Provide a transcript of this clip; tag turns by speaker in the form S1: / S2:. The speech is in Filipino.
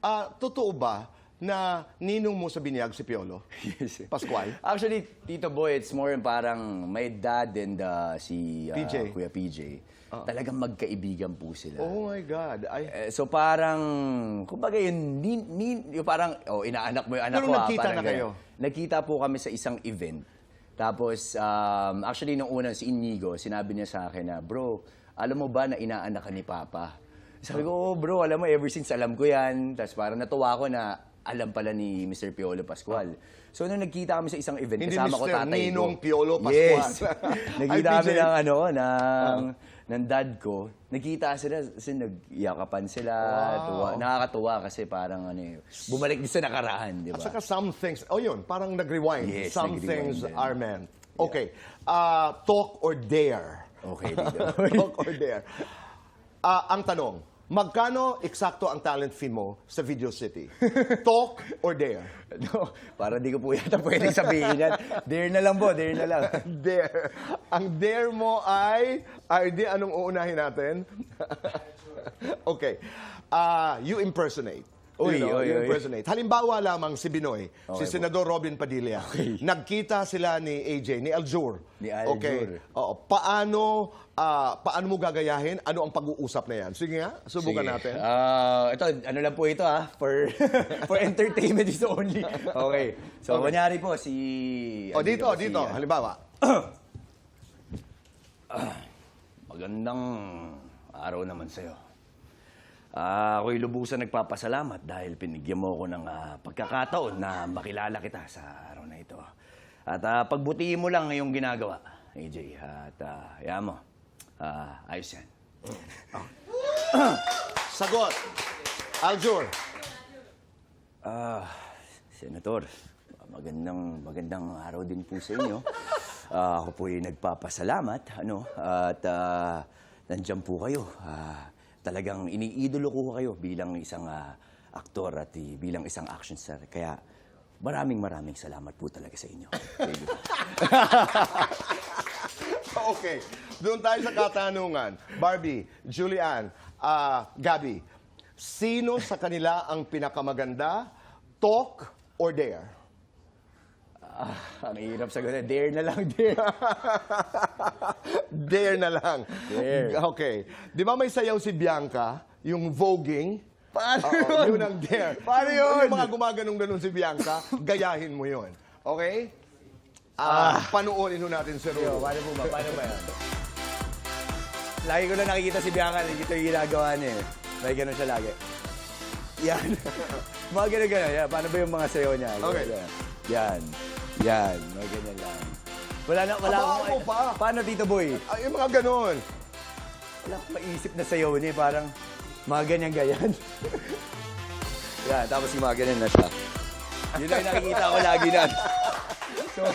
S1: ah, totoo ba na ninong mo sa binyag si Piolo?
S2: Yes.
S1: Pascual?
S2: Actually, Tito Boy, it's more parang my dad and uh, si uh,
S1: PJ.
S2: Kuya PJ. Talagang magkaibigan po sila.
S1: Oh my God. Ay,
S2: Eh, so parang, kumbaga yun, ni, ni, yung parang, oh, inaanak mo yung anak
S1: Pero
S2: ko. ah,
S1: nagkita na kayo?
S2: ganun. Nagkita po kami sa isang event. Tapos, um, actually, nung una, si Inigo, sinabi niya sa akin na, bro, alam mo ba na inaanak ka ni Papa? Sabi ko, oh, bro, alam mo, ever since alam ko yan. Tapos parang natuwa ko na alam pala ni Mr. Piolo Pascual. So, nung nagkita kami sa isang event,
S1: Hindi
S2: kasama ko
S1: Mr.
S2: tatay
S1: Ninong
S2: ko.
S1: Piolo Pascual.
S2: Yes. nagkita kami ng ano, ng, ng dad ko. Nagkita sila, kasi nagyakapan sila. Tuwa, nakakatuwa kasi parang ano eh, bumalik din sa nakaraan, di
S1: At
S2: ba?
S1: saka some things, oh yun, parang nag-rewind.
S2: Yes,
S1: some
S2: nag-rewind
S1: things
S2: din.
S1: are meant. Okay. Ah, talk or dare?
S2: Okay, dito.
S1: talk or dare? Ah, ang tanong, magkano eksakto ang talent fee mo sa Video City? talk or dare?
S2: no, para di ko po yata pwedeng sabihin yan. Dare na lang po, dare na lang.
S1: dare. Ang dare mo ay, RD, anong uunahin natin? okay. Ah, you impersonate.
S2: Uy,
S1: you, know,
S2: uy,
S1: you
S2: uy.
S1: impersonate. Halimbawa lamang si Binoy, si
S2: po.
S1: Senador Robin Padilla. Nagkita sila ni AJ, ni Aljur.
S2: Ni Aljur.
S1: Okay. Oo. Paano, ah, paano mo gagayahin? Ano ang pag-uusap na yan? Sige nga, subukan
S2: Sige.
S1: natin.
S2: Ah, ito, ano lang po ito ah, for, for entertainment is only. Okay. So,
S1: Okay.
S2: kunyari po, si...
S1: o
S2: ano
S1: dito,
S2: ba, si,
S1: dito.
S2: ah,
S1: Halimbawa.
S2: Magandang araw naman sa'yo. Ah, ako'y lubusan nagpapasalamat dahil pinigyan mo ako ng ah, pagkakataon na makilala kita sa araw na ito. At ah, pagbutihin mo lang ngayong ginagawa, AJ. At uh, mo, ah, ayos yan.
S1: Sagot. Aljur.
S2: Ah, Senator, magandang magandang araw din po sa inyo. Ah, ako po ay nagpapasalamat, ano, at ah, nandyan po kayo. Ah, talagang iniidolo ko kayo bilang isang ah, aktor at eh, bilang isang action star. Kaya maraming maraming salamat po talaga sa inyo.
S1: Okay. Doon tayo sa katanungan. Barbie, Julian, ah, Gabi, sino sa kanila ang pinakamaganda? Talk or dare?
S2: Ah, ang hirap sagutin. Dare na lang, dare.
S1: dare na lang.
S2: Dare.
S1: Okay. Di ba may sayaw si Bianca, yung voguing?
S2: Paano
S1: Oo,
S2: yun?
S1: yun ang dare.
S2: Paano yun?
S1: Yung mga gumaganong-ganon si Bianca, gayahin mo yun. Okay? Ah, panuorin ho natin si
S2: Yo,
S1: Rulo.
S2: paano po ba? Paano ba yan? Lagi ko na nakikita si Bianca, ito yung ginagawa niya eh. May ganun siya lagi. Yan. mga ganun ganun. Yan. Paano ba yung mga sayo niya?
S1: Okay.
S2: Yan. Yan. Mga ganyan lang. Wala na, wala
S1: Aba,
S2: akong...
S1: ako pa.
S2: Paano, Tito Boy?
S1: Ay, yung mga ganon.
S2: Wala akong maisip na sayo niya. eh. Parang mga ganyan ganyan. yan. Tapos yung mga ganyan na siya. Yun yung nakikita ko lagi na. So,